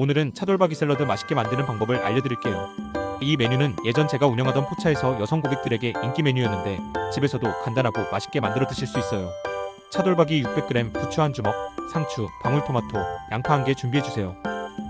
오늘은 차돌박이 샐러드 맛있게 만드는 방법을 알려드릴게요. 이 메뉴는 예전 제가 운영하던 포차에서 여성 고객들에게 인기 메뉴였는데 집에서도 간단하고 맛있게 만들어 드실 수 있어요. 차돌박이 600g, 부추 한 주먹, 상추, 방울토마토, 양파 한 개 준비해 주세요.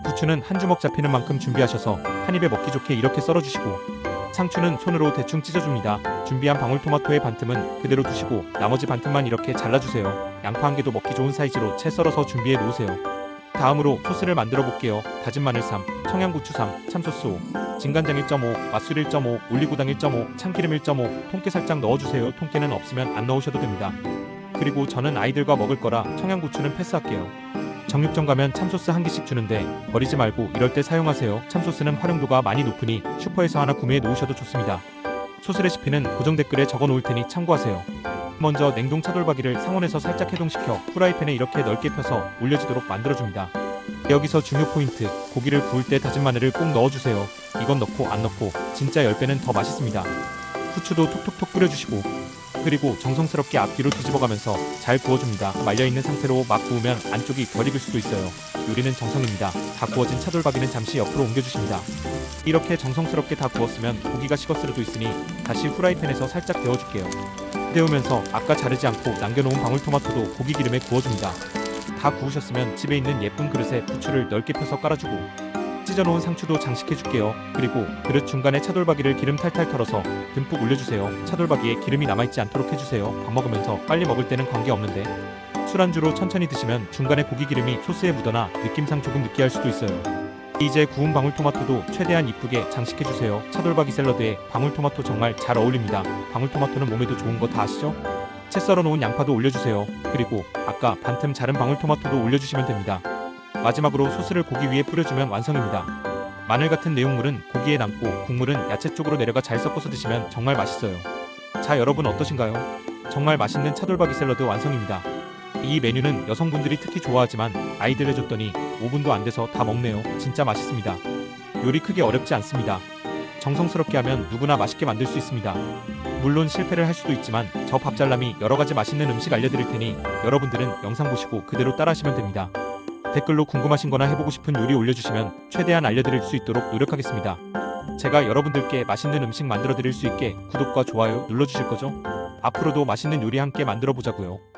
부추는 한 주먹 잡히는 만큼 준비하셔서 한 입에 먹기 좋게 이렇게 썰어 주시고 상추는 손으로 대충 찢어줍니다. 준비한 방울토마토의 반틈은 그대로 두시고 나머지 반틈만 이렇게 잘라주세요. 양파 한 개도 먹기 좋은 사이즈로 채 썰어서 준비해 놓으세요. 다음으로 소스를 만들어 볼게요. 다진 마늘 3, 청양고추 3, 참소스 5, 진간장 1.5, 맛술 1.5, 올리고당 1.5, 참기름 1.5, 통깨 살짝 넣어주세요. 통깨는 없으면 안 넣으셔도 됩니다. 그리고 저는 아이들과 먹을 거라 청양고추는 패스할게요. 정육점 가면 참소스 한 개씩 주는데 버리지 말고 이럴 때 사용하세요. 참소스는 활용도가 많이 높으니 슈퍼에서 하나 구매해 놓으셔도 좋습니다. 소스 레시피는 고정 댓글에 적어 놓을 테니 참고하세요. 먼저 냉동 차돌박이를 상온에서 살짝 해동시켜 후라이팬에 이렇게 넓게 펴서 올려지도록 만들어줍니다. 여기서 중요 포인트, 고기를 구울 때 다진 마늘을 꼭 넣어주세요. 이건 넣고 안 넣고 진짜 10배는 더 맛있습니다. 후추도 톡톡톡 뿌려주시고 그리고 정성스럽게 앞뒤로 뒤집어가면서 잘 구워줍니다. 말려있는 상태로 막 구우면 안쪽이 덜 익을 수도 있어요. 요리는 정성입니다. 다 구워진 차돌박이는 잠시 옆으로 옮겨주십니다. 이렇게 정성스럽게 다 구웠으면 고기가 식었을 수도 있으니 다시 후라이팬에서 살짝 데워줄게요. 데우면서 아까 자르지 않고 남겨놓은 방울토마토도 고기 기름에 구워줍니다. 다 구우셨으면 집에 있는 예쁜 그릇에 부추를 넓게 펴서 깔아주고 찢어놓은 상추도 장식해줄게요. 그리고 그릇 중간에 차돌박이를 기름 탈탈 털어서 듬뿍 올려주세요. 차돌박이에 기름이 남아있지 않도록 해주세요. 밥 먹으면서 빨리 먹을 때는 관계없는데 술안주로 천천히 드시면 중간에 고기 기름이 소스에 묻거나 느낌상 조금 느끼할 수도 있어요. 이제 구운 방울토마토도 최대한 이쁘게 장식해주세요. 차돌박이 샐러드에 방울토마토 정말 잘 어울립니다. 방울토마토는 몸에도 좋은 거 다 아시죠? 채 썰어 놓은 양파도 올려주세요. 그리고 아까 반틈 자른 방울토마토도 올려주시면 됩니다. 마지막으로 소스를 고기 위에 뿌려주면 완성입니다. 마늘 같은 내용물은 고기에 남고 국물은 야채 쪽으로 내려가 잘 섞어서 드시면 정말 맛있어요. 자, 여러분 어떠신가요? 정말 맛있는 차돌박이 샐러드 완성입니다. 이 메뉴는 여성분들이 특히 좋아하지만 아이들 해줬더니 5분도 안 돼서 다 먹네요. 진짜 맛있습니다. 요리 크게 어렵지 않습니다. 정성스럽게 하면 누구나 맛있게 만들 수 있습니다. 물론 실패를 할 수도 있지만 저 밥잘남이 여러 가지 맛있는 음식 알려드릴 테니 여러분들은 영상 보시고 그대로 따라하시면 됩니다. 댓글로 궁금하신 거나 해보고 싶은 요리 올려주시면 최대한 알려드릴 수 있도록 노력하겠습니다. 제가 여러분들께 맛있는 음식 만들어 드릴 수 있게 구독과 좋아요 눌러주실 거죠? 앞으로도 맛있는 요리 함께 만들어 보자고요.